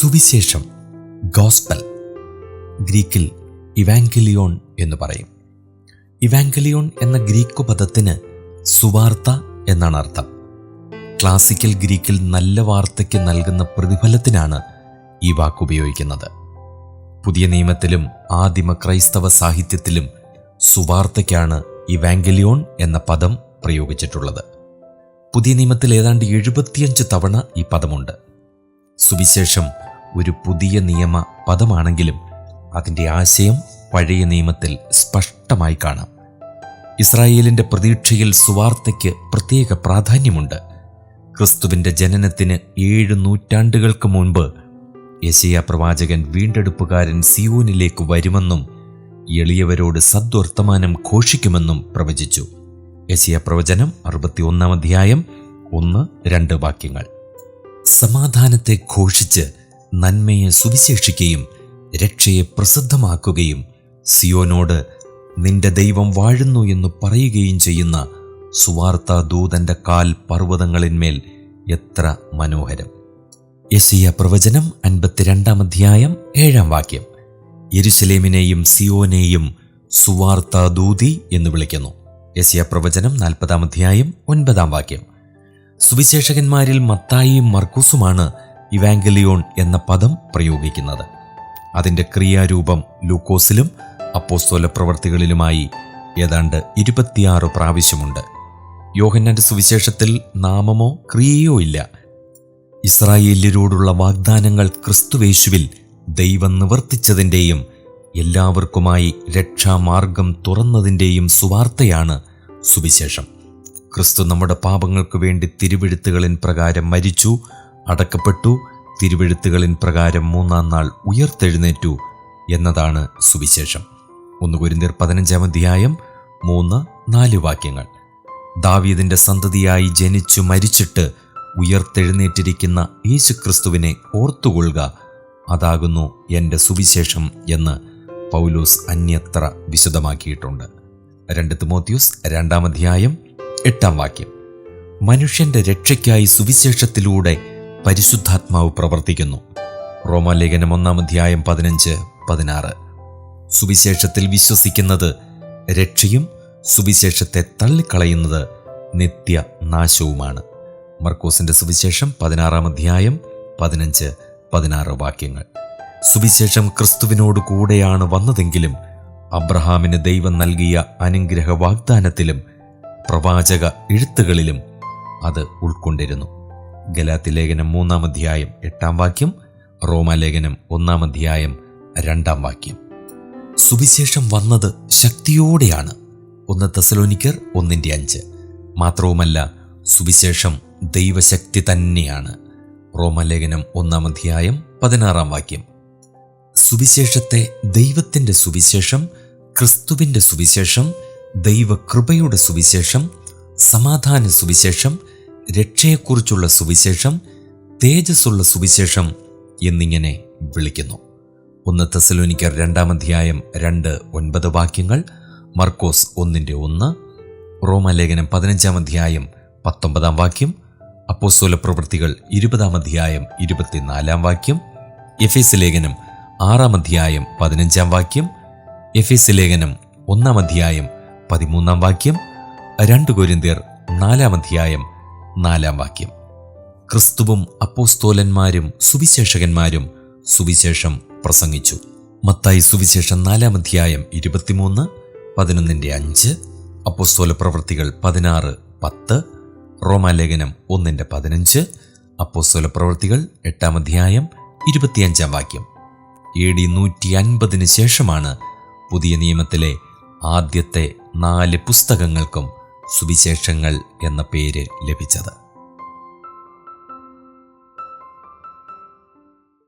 സുവിശേഷം ഗോസ്പൽ ഗ്രീക്കിൽ ഇവാങ്കലിയോൺ എന്ന് പറയും. ഇവാങ്കലിയോൺ എന്ന ഗ്രീക്ക് പദത്തിന് സുവാർത്ത എന്നാണ് അർത്ഥം. ക്ലാസിക്കൽ ഗ്രീക്കിൽ നല്ല വാർത്തയ്ക്ക് നൽകുന്ന പ്രതിഫലത്തിനാണ് ഈ വാക്ക് ഉപയോഗിക്കുന്നത്. പുതിയ നിയമത്തിലും ആദിമ ക്രൈസ്തവ സാഹിത്യത്തിലും സുവാർത്തയ്ക്കാണ് ഇവാങ്കലിയോൺ എന്ന പദം പ്രയോഗിച്ചിട്ടുള്ളത്. പുതിയ നിയമത്തിൽ ഏതാണ്ട് എഴുപത്തിയഞ്ച് തവണ ഈ പദമുണ്ട്. സുവിശേഷം ഒരു പുതിയ നിയമ പദമാണെങ്കിലും അതിന്റെ ആശയം പഴയ നിയമത്തിൽ സ്പഷ്ടമായി കാണാം. ഇസ്രായേലിന്റെ പ്രതീക്ഷയിൽ സുവാർത്തയ്ക്ക് പ്രത്യേക പ്രാധാന്യമുണ്ട്. ക്രിസ്തുവിന്റെ ജനനത്തിന് ഏഴ് നൂറ്റാണ്ടുകൾക്ക് മുൻപ് യശയ പ്രവാചകൻ വീണ്ടെടുപ്പുകാരൻ സിയോനിലേക്ക് വരുമെന്നും എളിയവരോട് സദ്വർത്തമാനം ഘോഷിക്കുമെന്നും പ്രവചിച്ചു. യശയ പ്രവചനം അറുപത്തിയൊന്നാം അധ്യായം ഒന്ന് രണ്ട് വാക്യങ്ങൾ. സമാധാനത്തെ ഘോഷിച്ച് നന്മയെ സുവിശേഷിക്കുകയും രക്ഷയെ പ്രസിദ്ധമാക്കുകയും സിയോനോട് നിന്റെ ദൈവം വാഴുന്നു എന്ന് പറയുകയും ചെയ്യുന്ന സുവാർത്ത ദൂതന്റെ കാൽ പർവതങ്ങളിന്മേൽ എത്ര മനോഹരം. യശയ പ്രവചനം അൻപത്തിരണ്ടാം അധ്യായം ഏഴാം വാക്യം. യെരുസലേമിനെയും സിയോനെയും സുവാർത്ത ദൂതി എന്ന് വിളിക്കുന്നു. യശയ പ്രവചനം നാൽപ്പതാം അധ്യായം ഒൻപതാം വാക്യം. സുവിശേഷകന്മാരിൽ മത്തായിയും മർക്കൂസുമാണ് ഇവാങ്കലിയോൺ എന്ന പദം പ്രയോഗിക്കുന്നത്. അതിന്റെ ക്രിയാരൂപം ലൂക്കോസിലും അപ്പോസ്തോല പ്രവർത്തികളിലുമായി ഏതാണ്ട് ഇരുപത്തിയാറ് പ്രാവശ്യമുണ്ട്. യോഹന്നാന്റെ സുവിശേഷത്തിൽ നാമമോ ക്രിയയോ ഇല്ല. ഇസ്രായേല്യരോടുള്ള വാഗ്ദാനങ്ങൾ ക്രിസ്തുവേശുവിൽ ദൈവം നിവർത്തിച്ചതിന്റെയും എല്ലാവർക്കുമായി രക്ഷാമാർഗം തുറന്നതിന്റെയും സുവാർത്തയാണ് സുവിശേഷം. ക്രിസ്തു നമ്മുടെ പാപങ്ങൾക്ക് വേണ്ടി തിരുവെഴുത്തുകളിൻ പ്രകാരം മരിച്ചു അടക്കപ്പെട്ടു. തിരുവെഴുത്തുകളിൻ പ്രകാരം മൂന്നാം നാൾ ഉയർത്തെഴുന്നേറ്റു എന്നതാണ് സുവിശേഷം. ഒന്ന് കുരിന്തിർ പതിനഞ്ചാം അധ്യായം മൂന്ന് നാല് വാക്യങ്ങൾ. ദാവീദിന്റെ സന്തതിയായി ജനിച്ചു മരിച്ചിട്ട് ഉയർത്തെഴുന്നേറ്റിരിക്കുന്ന യേശുക്രിസ്തുവിനെ ഓർത്തുകൊള്ളുക അതാകുന്നു എന്റെ സുവിശേഷം എന്ന് പൗലോസ് അന്യത്ര വിശദമാക്കിയിട്ടുണ്ട്. രണ്ട് തിമോത്യൂസ് രണ്ടാം അധ്യായം എട്ടാം വാക്യം. മനുഷ്യന്റെ രക്ഷയ്ക്കായി സുവിശേഷത്തിലൂടെ പരിശുദ്ധാത്മാവ് പ്രവർത്തിക്കുന്നു. റോമാലേഖനം ഒന്നാം അധ്യായം പതിനഞ്ച് പതിനാറ്. സുവിശേഷത്തിൽ വിശ്വസിക്കുന്നത് രക്ഷയും സുവിശേഷത്തെ തള്ളിക്കളയുന്നത് നിത്യ നാശവുമാണ് മർക്കോസിന്റെ സുവിശേഷം പതിനാറാം അധ്യായം പതിനഞ്ച് പതിനാറ് വാക്യങ്ങൾ. സുവിശേഷം ക്രിസ്തുവിനോട് കൂടെയാണ് വന്നതെങ്കിലും അബ്രഹാമിന് ദൈവം നൽകിയ അനുഗ്രഹ വാഗ്ദാനത്തിലും പ്രവാചക എഴുത്തുകളിലും അത് ഉൾക്കൊണ്ടിരുന്നു. ഗലാത്തി ലേഖനം മൂന്നാം അധ്യായം എട്ടാം വാക്യം റോമാലേഖനം ഒന്നാം അധ്യായം രണ്ടാം വാക്യം. സുവിശേഷം വന്നത് ശക്തിയോടെയാണ്. ഒന്ന് തെസലോനിക്കർ ഒന്നിന്റെ അഞ്ച്. മാത്രവുമല്ല സുവിശേഷം ദൈവശക്തി തന്നെയാണ്. റോമലേഖനം ഒന്നാം അധ്യായം പതിനാറാം വാക്യം. സുവിശേഷത്തെ ദൈവത്തിന്റെ സുവിശേഷം ക്രിസ്തുവിന്റെ സുവിശേഷം ദൈവകൃപയുടെ സുവിശേഷം സമാധാന സുവിശേഷം രക്ഷയെക്കുറിച്ചുള്ള സുവിശേഷം തേജസ്സുള്ള സുവിശേഷം എന്നിങ്ങനെ വിളിക്കുന്നു. ഒന്ന് തെസലോനിക്കർ രണ്ടാം അധ്യായം രണ്ട് ഒൻപത് വാക്യങ്ങൾ മർക്കോസ് ഒന്നിന്റെ ഒന്ന് റോമാലേഖനം പതിനഞ്ചാം അധ്യായം പത്തൊമ്പതാം വാക്യം അപ്പോസ്തോല പ്രവൃത്തികൾ ഇരുപതാം അധ്യായം ഇരുപത്തിനാലാം വാക്യം എഫ് എസ് ലേഖനം ആറാം അധ്യായം പതിനഞ്ചാം വാക്യം എഫ് എസ് ലേഖനം ഒന്നാം അധ്യായം പതിമൂന്നാം വാക്യം രണ്ട് കൊരിന്തിയർ നാലാം അധ്യായം നാലാം വാക്യം. ക്രിസ്തുവും അപ്പോസ്തോലന്മാരും സുവിശേഷകന്മാരും സുവിശേഷം പ്രസംഗിച്ചു. മത്തായി സുവിശേഷം നാലാം അധ്യായം ഇരുപത്തിമൂന്ന് പതിനൊന്നിന്റെ അഞ്ച് അപ്പോസ്തോല പ്രവൃത്തികൾ പതിനാറ് പത്ത് റോമാലേഖനം ഒന്നിന്റെ പതിനഞ്ച് അപ്പോസ്തോല പ്രവൃത്തികൾ എട്ടാം അധ്യായം ഇരുപത്തിയഞ്ചാം വാക്യം. എ ഡി നൂറ്റി അൻപതിന് ശേഷമാണ് പുതിയ നിയമത്തിലെ ആദ്യത്തെ നാല് പുസ്തകങ്ങൾക്കും സുവിശേഷങ്ങൾ എന്ന പേര് ലഭിച്ചത്.